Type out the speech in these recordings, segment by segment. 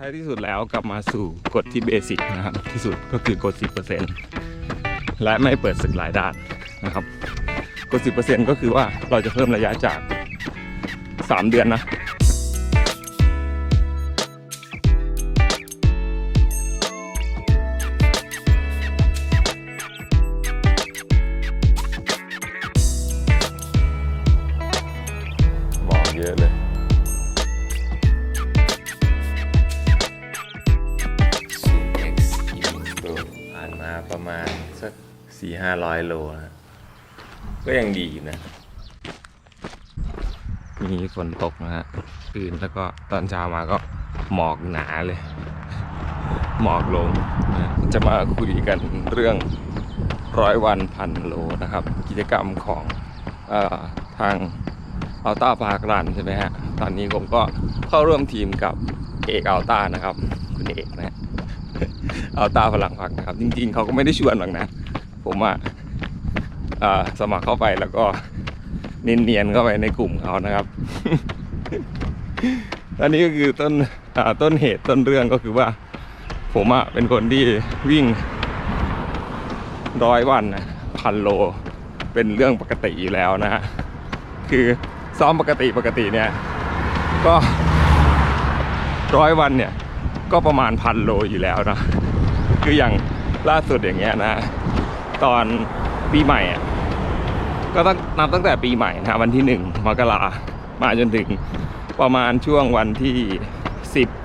ท้ายที่สุดแล้วกลับมาสู่กฎที่เบสิกนะครับ ที่สุดก็คือกฎ 10%และไม่เปิดสึกหลายด้านนะครับ กฎ 10%ก็คือว่าเราจะเพิ่มระยะจาก 3 เดือนนะ อยโลนะก็ยังดีนะ มีฝนตกนะฮะตื่นแล้วก็ตอนเช้ามาก็หมอกหนาเลย หมอกลงนะจะมาคุยกันเรื่องร้อยวันพันโลนะครับ กิจกรรมของอทางอัลต้าพาร์ครันใช่ไหมฮะ ตอนนี้ผมก็เข้าร่วมทีมกับเอกอัลต้านะครับ คุณเอกนะฮะอัลต้าพลังพักนะครับ จริงๆเขาก็ไม่ได้ชวนหรอกนะ ผมอะ สมัครเข้าไปแล้วก็เนียนๆเข้าไปในกลุ่มเขานะครับ อันนี้ก็คือต้นต้นเหตุต้นเรื่องก็คือว่า ผมอะเป็นคนที่วิ่งร้อยวันพันโล เป็นเรื่องปกติอยู่แล้วนะฮะคือซ้อมปกติปกติเนี่ย ก็ร้อยวันเนี่ย ก็ประมาณพันโลอยู่แล้วนะคืออย่างล่าสุดอย่างเงี้ยนะ ตอนปีใหม่อะ ก็ตั้งนับตั้งแต่ปีใหม่นะวันที่หนึ่งมกรามาจนถึงประมาณช่วงวันที่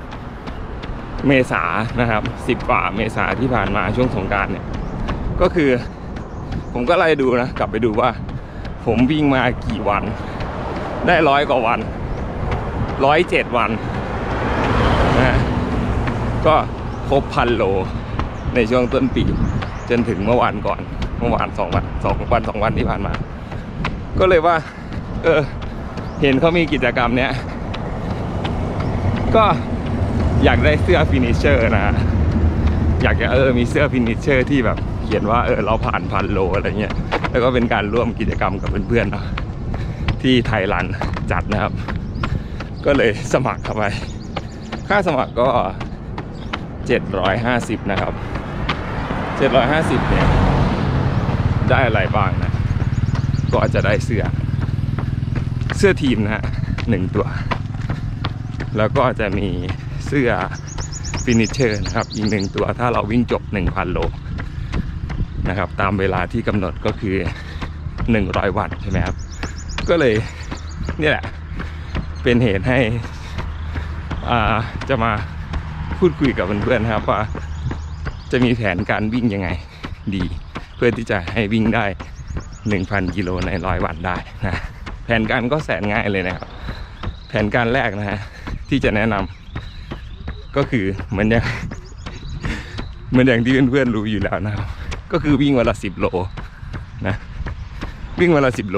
10เมษานะครับ10กว่าเมษาที่ผ่านมาช่วงสงการเนี่ย ก็คือ ผมก็ไล่ดูนะ กลับไปดูว่า ผมวิ่งมากี่วัน ได้ร้อยกว่าวันร้อยเจ็ดวันนะฮะก็ครบพันโลในช่วงต้นปี จนถึงเมื่อวานก่อน เมื่อวานสองวันสองวันสองวันที่ผ่านมา ก็เลยว่า เออ เห็นเขามีกิจกรรมเนี้ย ก็อยากได้เสื้อฟินิชเชอร์นะ อยากจะเออ มีเสื้อฟินิชเชอร์ที่แบบเขียนว่าเออเราผ่านพันโลอะไรเงี้ย แล้วก็เป็นการร่วมกิจกรรมกับเพื่อนๆเนาะที่ไทยรันจัดนะครับ ก็เลยสมัครเข้าไป ค่าสมัครก็ 750 นะครับ 750 เนี่ย ได้อะไรบ้าง ก็จะได้เสื้อ เสื้อทีมนะฮะหนึ่งตัว แล้วก็จะมีเสื้อฟินิชเชอร์นะครับอีกหนึ่งตัวถ้าเราวิ่งจบ 1,000 โลนะครับ ตามเวลาที่กำหนดก็คือ 100 วันใช่ไหมครับ ก็เลยนี่แหละ เป็นเหตุให้อ่าจะมาพูดคุยกับเพื่อนๆนะครับว่าจะมีแผนการวิ่งยังไงดี เพื่อที่จะให้วิ่งได้ 1,000 กิโลในร้อยวันได้นะแผนการก็แสนง่ายเลยนะครับ แผนการแรกนะฮะที่จะแนะนำก็คือเหมือนอย่างเหมือนอย่างที่เพื่อนๆรู้อยู่แล้วนะครับ ก็คือวิ่งวันละสิบโลนะวิ่งวันละสิบโล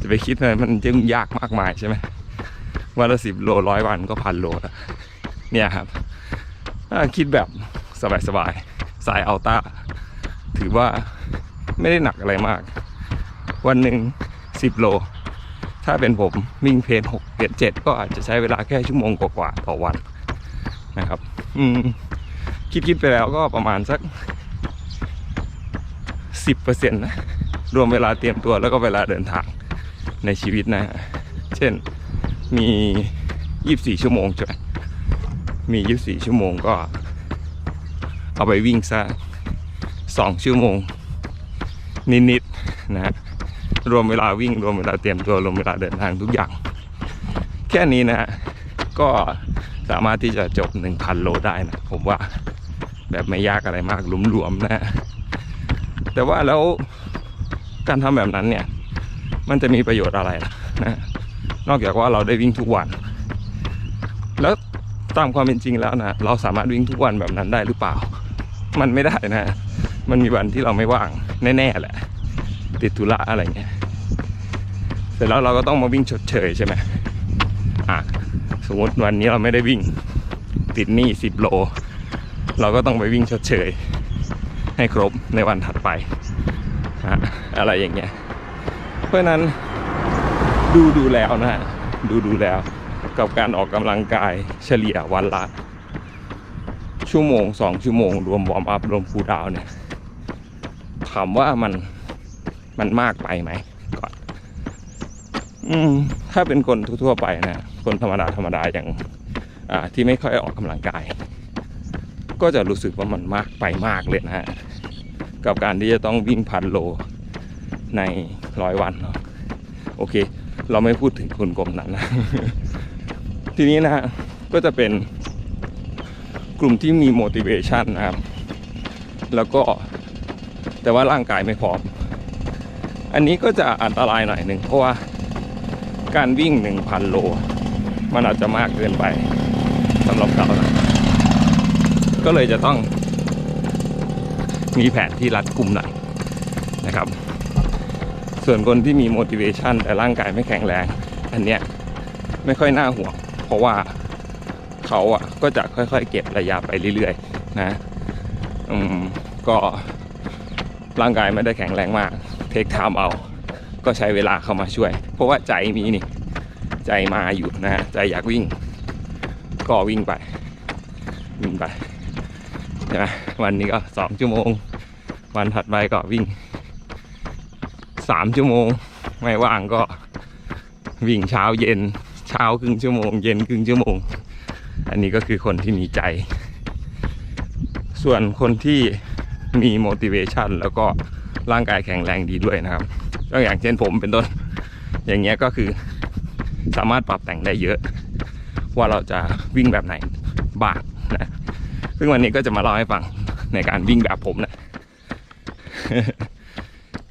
จะไปคิดอะไรมันจะยากมากมายใช่ไหมวันละสิบโลร้อยวันก็พันโลแล้วเนี่ยครับถ้าคิดแบบสบายๆสายอัลต้าถือว่า ไม่ได้หนักอะไรมาก วันหนึ่งสิบโล ถ้าเป็นผมวิ่งเพจหกเพจเจ็ดก็อาจจะใช้เวลาแค่ชั่วโมงกว่าๆต่อวันนะครับ อืมคิดคิดไปแล้วก็ประมาณสักสิบเปอร์เซ็นต์นะรวมเวลาเตรียมตัวแล้วก็เวลาเดินทางในชีวิตนะฮะเช่นมียี่บสี่ชั่วโมงใช่ไหมมียี่บสี่ชั่วโมงก็ เอาไปวิ่งซะสองชั่วโมง นิดๆนะฮะรวมเวลาวิ่งรวมเวลาเตรียมตัวรวมเวลาเดินทางทุกอย่าง แค่นี้นะฮะก็สามารถที่จะจบ 1,000 โลได้นะ ผมว่าแบบไม่ยากอะไรมากหลวมๆนะ แต่ว่าแล้วการทำแบบนั้นเนี่ย มันจะมีประโยชน์อะไรล่ะนะ นอกจากว่าเราได้วิ่งทุกวัน แล้วตามความเป็นจริงแล้วนะ เราสามารถวิ่งทุกวันแบบนั้นได้หรือเปล่า มันไม่ได้นะ มันมีวันที่เราไม่ว่างแน่ๆแหละ ติดธุระอะไรเงี้ยเสร็จแล้วเราก็ต้องมาวิ่งชดเชยใช่ไหมอะสมมติวันนี้เราไม่ได้วิ่งติดหนี้สิบโล เราก็ต้องไปวิ่งชดเชย ให้ครบในวันถัดไปอะอะไรอย่างเงี้ย เพราะนั้นดูดูแล้วนะฮะดูดูแล้ว กับการออกกำลังกายเฉลี่ยวันละ ชั่วโมงสองชั่วโมง รวมวอร์มอัพรวมคูลดาวน์เนี่ย ถามว่ามันมันมากไปไหมก่อน อืม ถ้าเป็นคนทั่วๆไปนะคนธรรมดาธรรมดาอย่าง อ่า ที่ไม่ค่อยออกกำลังกาย ก็จะรู้สึกว่ามันมากไปมากเลยนะฮะกับการที่จะต้องวิ่งพันโลในร้อยวันเนาะโอเค เราไม่พูดถึงคนกลมนั้นนะทีนี้นะฮะก็จะเป็นกลุ่มที่มี motivation นะครับ แล้วก็ แต่ว่าร่างกายไม่พร้อม อันนี้ก็จะอันตรายหน่อยหนึ่งเพราะว่าการวิ่ง 1,000 โล มันอาจจะมากเกินไปสำหรับเรานะก็เลยจะต้องมีแผนที่รัดกุมหน่อยนะครับ ส่วนคนที่มี motivation แต่ร่างกายไม่แข็งแรง อันเนี้ยไม่ค่อยน่าห่วง เพราะว่าเขาอะก็จะค่อยๆ เก็บระยะไปเรื่อยๆ นะ อืม ก็ ร่างกายไม่ได้แข็งแรงมาก เทคไทม์เอา ก็ใช้เวลาเข้ามาช่วย เพราะว่าใจมีนี่ ใจมาอยู่นะฮะใจอยากวิ่ง ก็วิ่งไป วิ่งไปใช่ไหมวันนี้ก็สองชั่วโมง วันถัดไปก็วิ่งสามชั่วโมง ไม่ว่างก็วิ่งเช้าเย็น เช้าครึ่งชั่วโมง เย็นครึ่งชั่วโมง อันนี้ก็คือคนที่มีใจ ส่วนคนที่ มี motivation แล้วก็ร่างกายแข็งแรงดีด้วยนะครับก็อย่างเช่นผมเป็นต้น อย่างเงี้ยก็คือสามารถปรับแต่งได้เยอะ ว่าเราจะวิ่งแบบไหนบ้างนะซึ่งวันนี้ก็จะมาเล่าให้ฟังในการวิ่งแบบผมนะ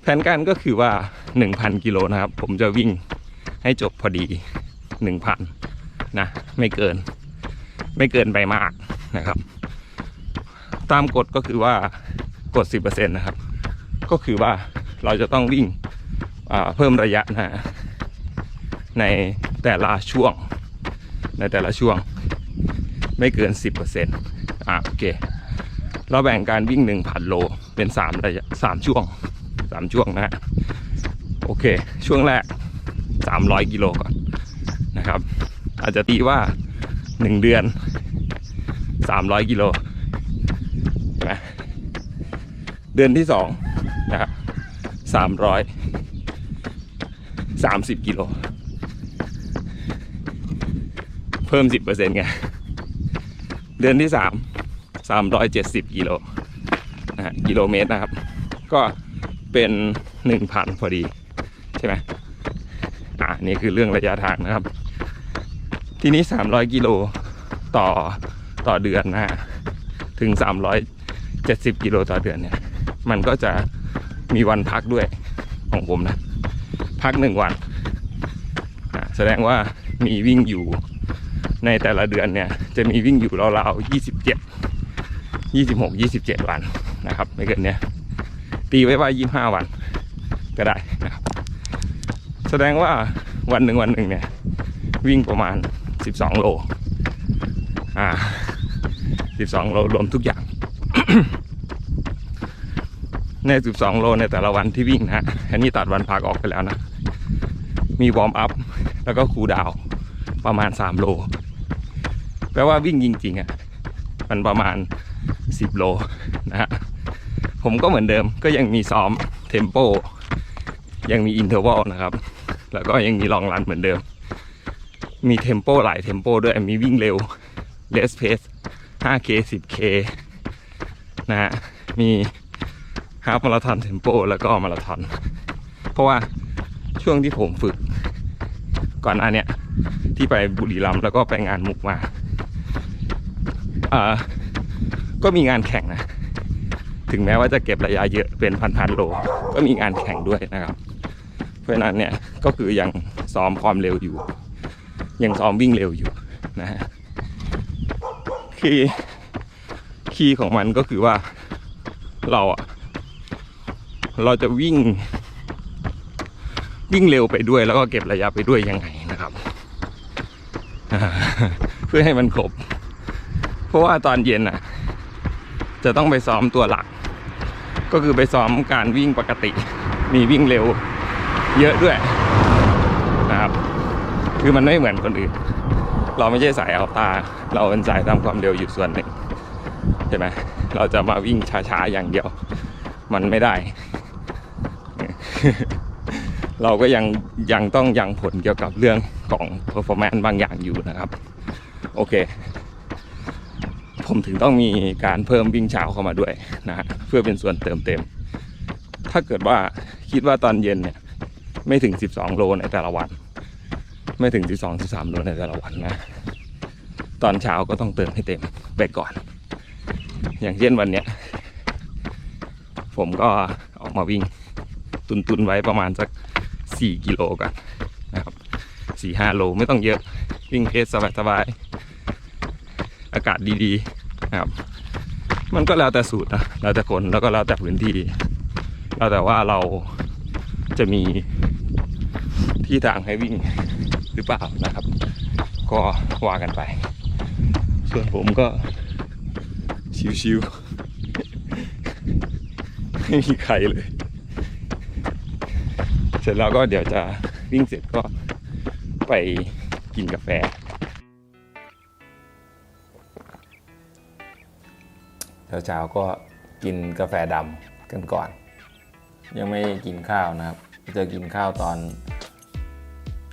แผนการก็คือว่า 1,000 กิโลนะครับ ผมจะวิ่งให้จบพอดี 1,000 นะ ไม่เกิน ไม่เกินไปมากนะครับ ตามกฎก็คือว่า กฎ10%นะครับ ก็คือว่าเราจะต้องวิ่งเพิ่มระยะนะในแต่ละช่วง ในแต่ละช่วงไม่เกิน 10%อ่าโอเค เราแบ่งการวิ่ง 1,000 โลเป็น3ระยะ3ช่วง 3 ช่วงนะฮะโอเค ช่วงแรก 300 กิโลก่อนนะครับ อาจจะตีว่า 1 เดือน 300 กิโลใช่ไหม เดือนที่2นะครับ330กิโล เพิ่ม10%ไง เดือนที่3 370กิโลนะฮะกิโลเมตรนะครับ ก็เป็น1,000พอดี ใช่ไหมอ่านี่คือเรื่องระยะทางนะครับ ทีนี้300กิโลต่อต่อเดือนนะฮะถึง370กิโลต่อเดือนเนี่ย มันก็จะมีวันพักด้วยของผมนะ พักหนึ่งวัน แสดงว่ามีวิ่งอยู่ในแต่ละเดือนเนี่ย จะมีวิ่งอยู่ราวๆ27 26 27วันนะครับ ไม่เกินเนี้ยตีไว้ว่า25วันก็ได้นะครับ แสดงว่าวันหนึ่งวันหนึ่งเนี่ย วิ่งประมาณ12โลอ่า12โลรวมทุกอย่าง ใน 12 โลในแต่ละวันที่วิ่งนะฮะอันนี้ตัดวันพักออกไปแล้วนะ มีวอร์มอัพ แล้วก็คูลดาวประมาณ 3 โล แปลว่าวิ่งจริงๆอะ มันประมาณ 10 โลนะฮะ ผมก็เหมือนเดิม ก็ยังมีซ้อมเทมโป ยังมีอินเทอร์วัลนะครับ แล้วก็ยังมีลองรันเหมือนเดิม มีเทมโปหลายเทมโปด้วย มีวิ่งเร็วเลสเพส 5K 10K นะฮะ มี ฮาฟมาราธอนเทมโปแล้วก็มาราธอนเพราะว่าช่วงที่ผมฝึก ก่อนหน้าเนี้ยที่ไปบุรีรัมย์แล้วก็ไปงานมุกมาอ่าก็มีงานแข่งนะ ถึงแม้ว่าจะเก็บระยะเยอะเป็นพันๆโล ก็มีงานแข่งด้วยนะครับ เพราะฉะนั้นเนี่ยก็คือยังซ้อมความเร็วอยู่ ยังซ้อมวิ่งเร็วอยู่นะฮะคือคีย์ของมันก็คือว่าเราอะ เราจะวิ่ง วิ่งเร็วไปด้วยแล้วก็เก็บระยะไปด้วยยังไงนะครับ เพื่อให้มันครบ เพราะว่าตอนเย็นอะ จะต้องไปซ้อมตัวหลัก ก็คือไปซ้อมการวิ่งปกติ มีวิ่งเร็ว เยอะด้วยนะครับ คือมันไม่เหมือนคนอื่น เราไม่ใช่สายเอาตา เราเป็นสายตามความเร็วอยู่ส่วนหนึ่งใช่ไหมเราจะมาวิ่งช้าๆอย่างเดียว มันไม่ได้ เราก็ยังยังต้องยังผลเกี่ยวกับเรื่องของ performance บางอย่างอยู่นะครับ โอเค ผมถึงต้องมีการเพิ่มวิ่งเช้าเข้ามาด้วยนะฮะเพื่อเป็นส่วนเติมเต็ม ถ้าเกิดว่าคิดว่าตอนเย็นเนี่ย ไม่ถึง 12 โลในแต่ละวัน ไม่ถึง 12 13 โลในแต่ละวันนะ ตอนเช้าก็ต้องเติมให้เต็มไปก่อน อย่างเช่นวันเนี้ยผมก็ออกมาวิ่ง ตุนตุนๆไว้ประมาณสัก 4 กิโลกันนะครับ4 5โลไม่ต้องเยอะ วิ่งเพสสบายๆอากาศดีๆนะครับ มันก็แล้วแต่สูตรนะแล้วแต่คนแล้วก็แล้วแต่พื้นที่แล้วแต่ว่าเราจะมีที่ทางให้วิ่งหรือเปล่านะครับ ก็ว่ากันไป ส่วนผมก็ชิวๆไม่มีใครเลย เสร็จแล้วก็เดี๋ยวจะวิ่งเสร็จก็ไปกินกาแฟ เช้าๆก็กินกาแฟดำกันก่อน ยังไม่กินข้าวนะครับ จะกินข้าวตอน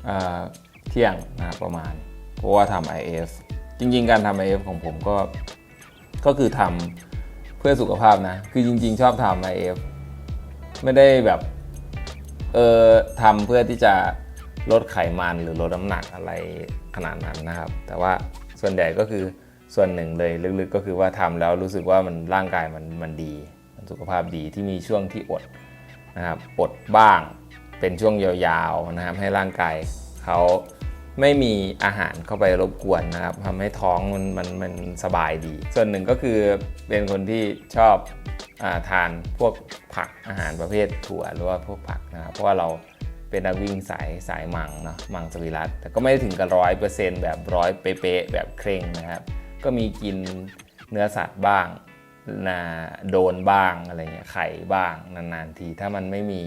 เอเที่ยงนะรประมาณ เพราะว่าทำ IF จริงๆ การทำ IF ของผมก็ ก็คือทำเพื่อสุขภาพนะ คือจริง ๆ ชอบทำ IF ไม่ได้แบบ เออทำเพื่อที่จะลดไขมันหรือลดน้ำหนักอะไรขนาดนั้นนะครับ แต่ว่าส่วนใหญ่ก็คือส่วนหนึ่งเลยลึกๆ ก็คือว่าทำแล้วรู้สึกว่ามันร่างกายมันมันดีมันสุขภาพดีที่มีช่วงที่อดนะครับอดบ้างเป็นช่วงยาวๆนะครับให้ร่างกายเขา ไม่มีอาหารเข้าไปรบกวนนะครับทำให้ท้องมันมันมันสบายดี ส่วนหนึ่งก็คือเป็นคนที่ชอบอาทานพวกผักอาหารประเภทถั่วหรือว่าพวกผักนะครับเพราะว่าเราเป็นนักวิ่งสายสายมังเนาะมังสวิรัตแต่ก็ไม่ถึงกับร้อยเปอร์เซ็นต์แบบร้อยเป๊ะๆแบบเคร่งนะครับ ก็มีกินเนื้อสัตว์บ้างนาโดนบ้างอะไรเงี้ยไข่บ้างนานๆทีถ้ามันไม่มี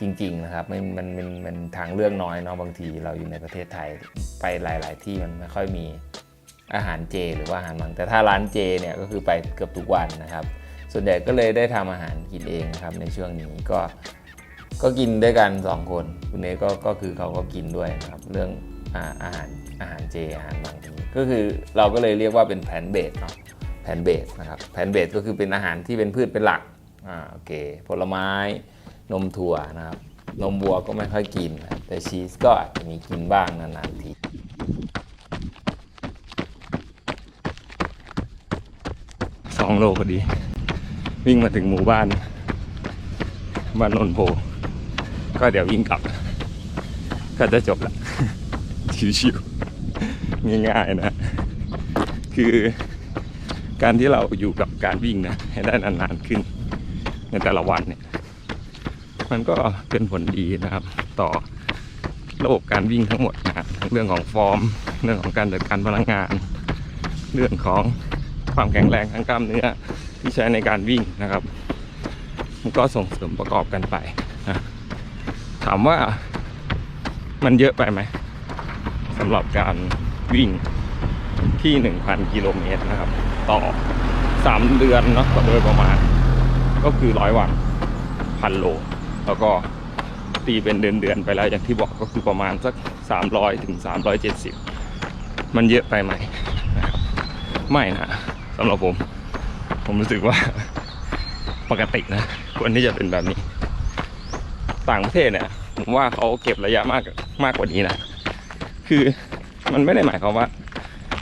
จริง ๆ นะครับมันมันมันมันทางเลือกน้อยเนาะบางทีเราอยู่ในประเทศไทยไปหลาย ๆ ที่มันไม่ค่อยมีอาหารเจ หรือว่าอาหารมังแต่ถ้าร้านเจเนี่ยก็คือไปเกือบทุกวันนะครับ ส่วนใหญ่ก็เลยได้ทำอาหารกินเองครับในช่วงนี้ก็ก็กินด้วยกันสองคนคุณเนก็ก็คือเขาก็กินด้วยนะครับเรื่องอาอาหารอาหารเจอาหารบางทีก็คือเราก็เลยเรียกว่าเป็นแพนเบสเนาะแพนเบสนะครับแพนเบสก็คือเป็นอาหารที่เป็นพืชเป็นหลักอ่าโอเคผลไม้ นมถั่วนะครับ นมวัวก็ไม่ค่อยกินนะครับแต่ชีสก็อาจจะมีกินบ้างนานๆทีสองโลพอดี วิ่งมาถึงหมู่บ้านบ้านนนโพก็เดี๋ยววิ่งกลับ ก็จะจบละชิวๆง่ายๆนะ คือการที่เราอยู่กับการวิ่งนะให้ได้นานๆขึ้นในแต่ละวันเนี่ย มันก็เป็นผลดีนะครับ ต่อระบบการวิ่งทั้งหมดนะครับเรื่องของฟอร์ม เรื่องของการจัดการพลังงาน เรื่องของความแข็งแรงทางกล้ามเนื้อที่ใช้ในการวิ่งนะครับ มันก็ส่งเสริมประกอบกันไปนะถามว่ามันเยอะไปไหมสำหรับการวิ่งที่ 1,000 กิโลเมตรนะครับ ต่อ 3 เดือนเนาะโดยประมาณ ก็คือร้อยวันพันโล แล้วก็ตีเป็นเดือนเดือนไปแล้วอย่างที่บอกก็คือประมาณสัก 300ถึง370 มันเยอะไปไหมนะครับไม่นะสำหรับผม ผมรู้สึกว่าปกตินะควรที่จะเป็นแบบนี้ ต่างประเทศเนี่ยผมว่าเขาเก็บระยะมากมากกว่านี้นะคือมันไม่ได้หมายความว่า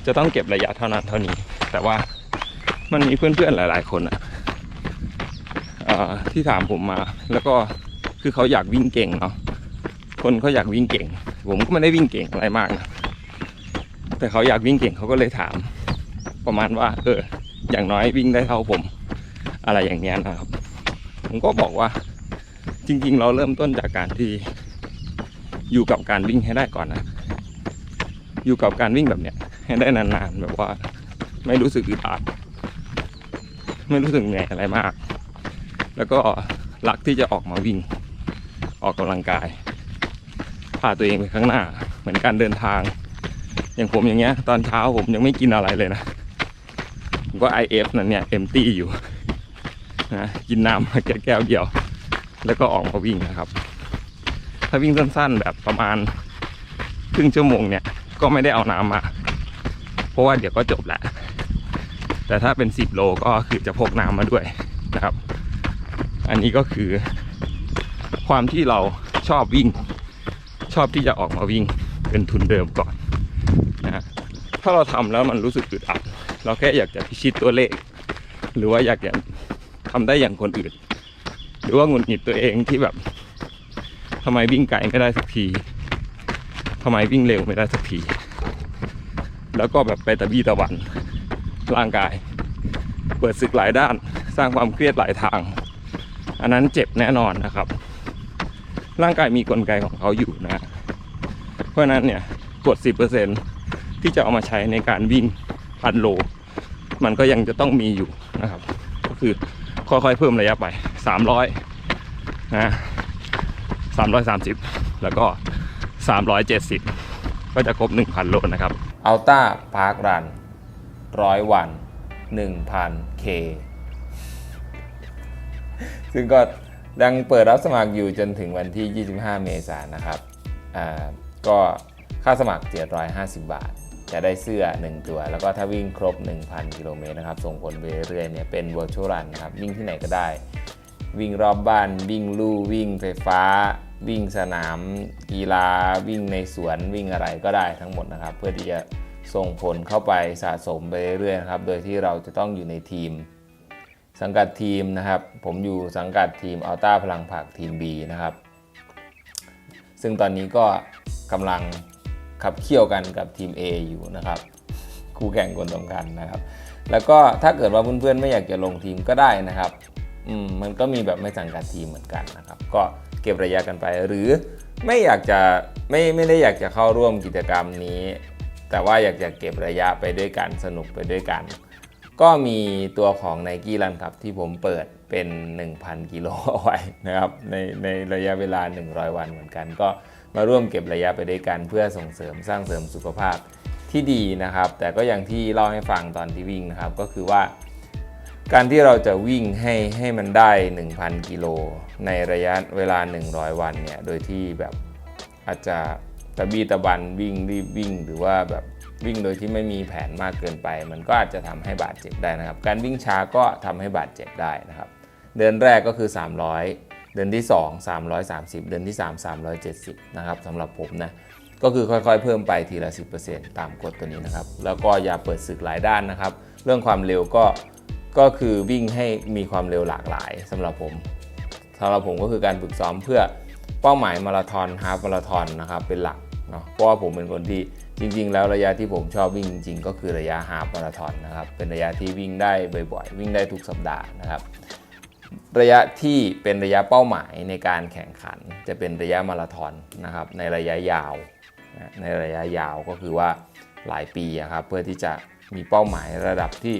จะต้องเก็บระยะเท่านั้นเท่านี้ แต่ว่ามันมีเพื่อนๆหลาย ๆ คนอะเอ่อที่ถามผมมาแล้วก็ คือเขาอยากวิ่งเก่งเนาะคนเขาอยากวิ่งเก่ง ผมก็ไม่ได้วิ่งเก่งอะไรมากนะแต่เขาอยากวิ่งเก่งเขาก็เลยถาม ประมาณว่า เออ อย่างน้อยวิ่งได้เท่าผม อะไรอย่างเงี้ยนะครับ ผมก็บอกว่า จริง ๆ เราเริ่มต้นจากการที่ อยู่กับการวิ่งให้ได้ก่อนนะอยู่กับการวิ่งแบบเนี้ยให้ได้นานๆแบบว่า ไม่รู้สึกอึดอัดไม่รู้สึกเหนื่อยอะไรมาก แล้วก็รักที่จะออกมาวิ่ง ออกกำลังกายพาตัวเองไปข้างหน้า เหมือนการเดินทาง อย่างผมอย่างเงี้ย ตอนเช้าผมยังไม่กินอะไรเลยนะผมก็ IF นั้นเนี่ยเอ็มตี้อยู่นะกินน้ำมาแค่แก้วเดียว แล้วก็ออกมาวิ่งนะครับ ถ้าวิ่งสั้นๆแบบประมาณครึ่งชั่วโมงเนี่ยก็ไม่ได้เอาน้ำมา เพราะว่าเดี๋ยวก็จบแหละ แต่ถ้าเป็น 10 โลก็คือจะพกน้ำมาด้วยนะครับ อันนี้ก็คือ ความที่เราชอบวิ่ง ชอบที่จะออกมาวิ่งเป็นทุนเดิมก่อนนะฮะถ้าเราทำแล้วมันรู้สึกอึดอัด เราแค่อยากจะพิชิตตัวเลข หรือว่าอยากจะทำได้อย่างคนอื่น หรือว่าหงุดหงิดตัวเองที่แบบทำไมวิ่งไกลไม่ได้สักทีทำไมวิ่งเร็วไม่ได้สักที แล้วก็แบบไปตะบี้ตะวันร่างกาย เปิดศึกหลายด้าน สร้างความเครียดหลายทาง อันนั้นเจ็บแน่นอนนะครับ ร่างกายมีกลไกของเขาอยู่นะ เพราะนั้นเนี่ยกด 10%ที่จะเอามาใช้ในการวิ่งพันโล มันก็ยังจะต้องมีอยู่นะครับ ก็คือค่อยๆเพิ่มระยะไป 300นะ330 แล้วก็ 370 ก็จะครบ 1,000 โลนะครับอัลต้าพาร์ครันร้อยวัน 1,000 K ซึ่งก็ ยังเปิดรับสมัครอยู่จนถึงวันที่ 25 เมษายนนะครับอ่าก็ค่าสมัคร 750 บาท จะได้เสื้อ 1 ตัว แล้วก็ถ้าวิ่งครบ 1,000 กิโลเมตรนะครับ ส่งผลไปเรื่อยๆเนี่ยเป็น virtual run นะครับ วิ่งที่ไหนก็ได้ วิ่งรอบบ้าน วิ่งลู่วิ่งไฟฟ้า วิ่งสนาม กีฬา วิ่งในสวนวิ่งอะไรก็ได้ทั้งหมดนะครับ เพื่อที่จะส่งผลเข้าไปสะสมไปเรื่อยๆนะครับ โดยที่เราจะต้องอยู่ในทีม สังกัดทีมนะครับ ผมอยู่สังกัดทีมอัลต้าพลังผักทีม B นะครับ ซึ่งตอนนี้ก็กำลังขับเคี่ยวกันกับทีม A อยู่นะครับ คู่แข่งคนสำคัญนะครับ แล้วก็ถ้าเกิดว่าเพื่อนๆไม่อยากจะลงทีมก็ได้นะครับอืมมันก็มีแบบไม่สังกัดทีมเหมือนกันนะครับ ก็เก็บระยะกันไป หรือไม่อยากจะไม่ไม่ได้อยากจะเข้าร่วมกิจกรรมนี้ แต่ว่าอยากจะเก็บระยะไปด้วยกันสนุกไปด้วยกัน ก็มีตัวของ n i กี้รันครับที่ผมเปิดเป็น 1,000 กิโลเอาไว้นะครับในในระยะเวลา 100 วันเหมือนกัน ก็มาร่วมเก็บระยะไปด้วยกันเพื่อส่งเสริมสร้างเสริมสุขภาพที่ดีนะครับ แต่ก็อย่างที่เล่าให้ฟังตอนที่วิ่งนะครับก็คือว่า การที่เราจะวิ่งให้ให้มันได้ 1,000 กิโลในระยะเวลา 100 วันเนี่ยโดยที่แบบอาจจะตะบี้ตะบันวิ่งรีบวิ่งหรือว่าแบบ วิ่งโดยที่ไม่มีแผนมากเกินไป มันก็อาจจะทำให้บาดเจ็บได้นะครับ การวิ่งช้าก็ทำให้บาดเจ็บได้นะครับ เดือนแรกก็คือ 300 เดือนที่ 2 330 เดือนที่ 3 370 นะครับสำหรับผมนะก็คือค่อยๆ เพิ่มไปทีละ 10%ตามกฎตัวนี้นะครับ แล้วก็อย่าเปิดศึกหลายด้านนะครับ เรื่องความเร็วก็ก็คือวิ่งให้มีความเร็วหลากหลายสำหรับผมสำหรับผมก็คือการฝึกซ้อมเพื่อเป้าหมายมาราธอนฮาฟมาราธอนนะครับเป็นหลักเนาะเพราะว่าผมเป็นคนที่ จริงๆ แล้วระยะที่ผมชอบวิ่งจริง ๆ ก็คือระยะฮาฟมาราธอนนะครับ เป็นระยะที่วิ่งได้บ่อยๆ วิ่งได้ทุกสัปดาห์นะครับ ระยะที่เป็นระยะเป้าหมายในการแข่งขัน จะเป็นระยะมาราธอนนะครับ ในระยะยาว ในระยะยาวก็คือว่าหลายปีอะครับ เพื่อที่จะมีเป้าหมายระดับที่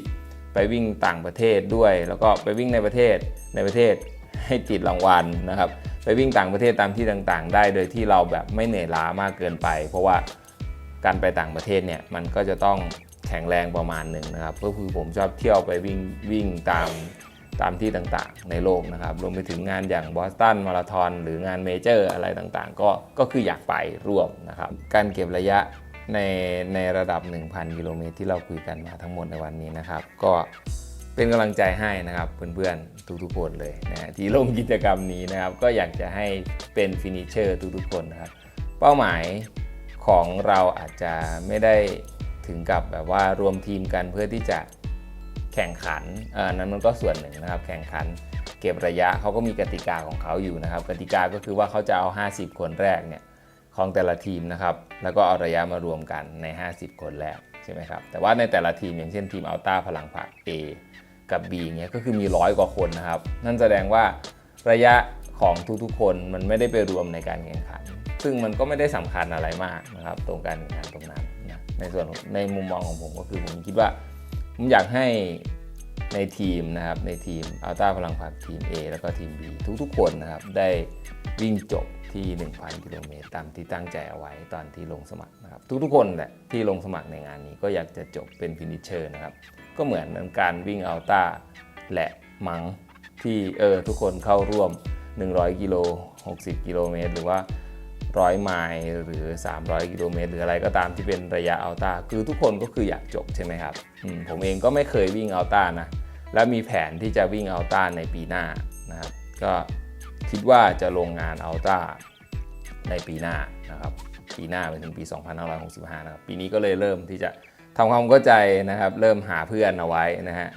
ไปวิ่งต่างประเทศด้วย แล้วก็ไปวิ่งในประเทศ ในประเทศให้ติดรางวัลนะครับ ไปวิ่งต่างประเทศตามที่ต่างๆ ได้ โดยที่เราแบบไม่เหนื่อยล้ามากเกินไป เพราะว่า การไปต่างประเทศเนี่ยมันก็จะต้องแข็งแรงประมาณหนึ่งนะครับ ก็คือผมชอบเที่ยวไปวิ่งวิ่งตามตามที่ต่างๆ ในโลกนะครับรวมไปถึงงานอย่างบอสตันมาราธอนหรืองานเมเจอร์อะไรต่างๆ ก็ก็คืออยากไปร่วมนะครับ การเก็บระยะในในระดับ 1,000 กิโลเมตรที่เราคุยกันมาทั้งหมดในวันนี้นะครับ ก็เป็นกำลังใจให้นะครับเพื่อนๆทุกๆคนเลยนะที่ลงกิจกรรมนี้นะครับ ก็อยากจะให้เป็นฟินิชเชอร์ทุกๆคนนะครับ เป้าหมาย ของเราอาจจะไม่ได้ถึงกับแบบว่ารวมทีมกันเพื่อที่จะแข่งขันอ่อนั้นมันก็ส่วนหนึ่งนะครับ แข่งขันเก็บระยะเขาก็มีกติกาของเขาอยู่นะครับ กติกาก็คือว่าเขาจะเอา 50 คนแรกเนี่ยของแต่ละทีมนะครับ แล้วก็เอาระยะมารวมกันใน 50 คนแรกใช่ไหมครับ แต่ว่าในแต่ละทีมอย่างเช่นทีมอัลต้าพลังผัก A กับ B เงี้ยก็คือมีร้อยกว่าคนนะครับ นั่นแสดงว่าระยะของทุกๆคนมันไม่ได้ไปรวมในการแข่งขัน ซึ่งมันก็ไม่ได้สำคัญอะไรมากนะครับ ตรงการงขันตรงนั้นนะในส่วนในมุมมองของผมก็คือผมคิดว่าผมอยากให้ในทีมนะครับในทีมอัลต้าพลังผักทีม A แล้วก็ทีม B ทุกๆ คนนะครับได้วิ่งจบที่ 1,000 กิโลเมตรตามที่ตั้งใจเอาไว้ตอนที่ลงสมัครนะครับทุกๆ คนแหละที่ลงสมัครในงานนี้ก็อยากจะจบเป็นฟินิชเชอร์นะครับก็เหมือนการวิ่งอัลต้าแหละมังที่เออทุกคนเข้าร่วม 100 กิโล 60 กิโลเมตร หรือว่า 100 ไมล์หรือ 300 กิโลเมตรหรืออะไรก็ตามที่เป็นระยะอัลต้าคือทุกคนก็คืออยากจบใช่ไหมครับผมเองก็ไม่เคยวิ่งอัลต้านะ และมีแผนที่จะวิ่งอัลต้าในปีหน้านะครับ ก็คิดว่าจะลงงานอัลต้าในปีหน้านะครับปีหน้าไปถึงปี 2565 นะครับ ปีนี้ก็เลยเริ่มที่จะทำความเข้าใจนะครับ เริ่มหาเพื่อนเอาไว้นะฮะ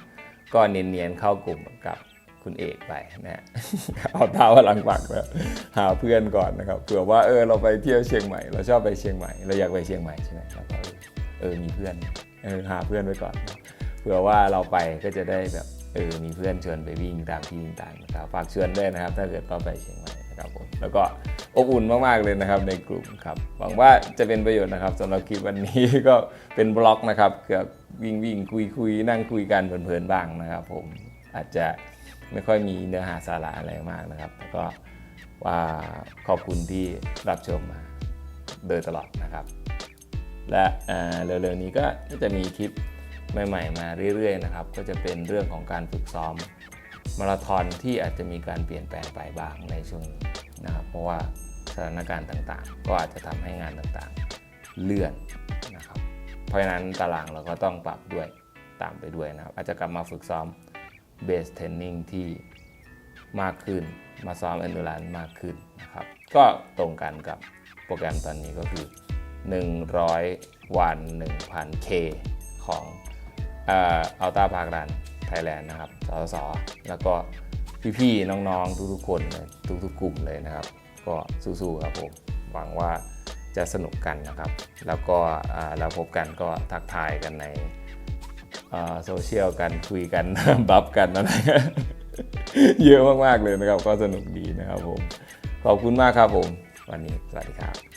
ก็เนียนๆเข้ากลุ่มกับ คุณเอกไปนะฮะเอาเท้าพลังปักแล้วหาเพื่อนก่อนนะครับเผื่อว่าเออเราไปเที่ยวเชียงใหม่ เราชอบไปเชียงใหม่เราอยากไปเชียงใหม่ใช่ไหมเราก็เออมีเพื่อนเออหาเพื่อนไว้ก่อน เผื่อว่าเราไปก็จะได้แบบเออมีเพื่อนชวนไปวิ่งตามที่ต่างๆนะครับฝากชวนด้วยนะครับ ถ้าเกิดเราไปเชียงใหม่นะครับผมแล้วก็อบอุ่นมากๆเลยนะครับในกลุ่มครับหวังว่าจะเป็นประโยชน์นะครับสำหรับคลิปวันนี้ก็เป็นบล็อกนะครับเกี่ยวกับวิ่งวิ่งคุยคุยนั่งคุยกันเพลินๆบ้างนะครับ ผมอาจจะ ไม่ค่อยมีเนื้อหาสาระอะไรมากนะครับแต่ก็ว่าขอบคุณที่รับชมมาโดยตลอดนะครับ และเอ่อเร็วๆนี้ก็จะมีคลิปใหม่ๆมาเรื่อยๆนะครับ ก็จะเป็นเรื่องของการฝึกซ้อมมาราธอนที่อาจจะมีการเปลี่ยนแปลงไปบ้างในช่วงนี้นะครับ เพราะว่าสถานการณ์ต่างๆ ก็อาจจะทำให้งานต่างๆเลื่อนนะครับ เพราะฉะนั้นตารางเราก็ต้องปรับด้วยตามไปด้วยนะครับ อาจจะกลับมาฝึกซ้อม เบสเทรนนิ่งที่มากขึ้น มาซ้อม e n d u r a n c e มากขึ้นนะครับ ก็ตรงกันกับโปรแกรมตอนนี้ก็คือ 100 วัน 1,000K ของอัลต้าพาร์รันไทยแลนด์นะครับ สส แล้วก็พี่ๆ น้องๆ ทุกๆ คนเลยทุกๆ กลุ่มเลยนะครับ ก็สู้ๆ ครับผม หวังว่าจะสนุกกันนะครับ แล้วก็เราพบกันก็ทักทายกันใน โซเชียลกันคุยกันบัฟกันอะไรเยอะมากๆเลยนะครับ ก็สนุกดีนะครับผม ขอบคุณมากครับผม วันนี้สวัสดีครับ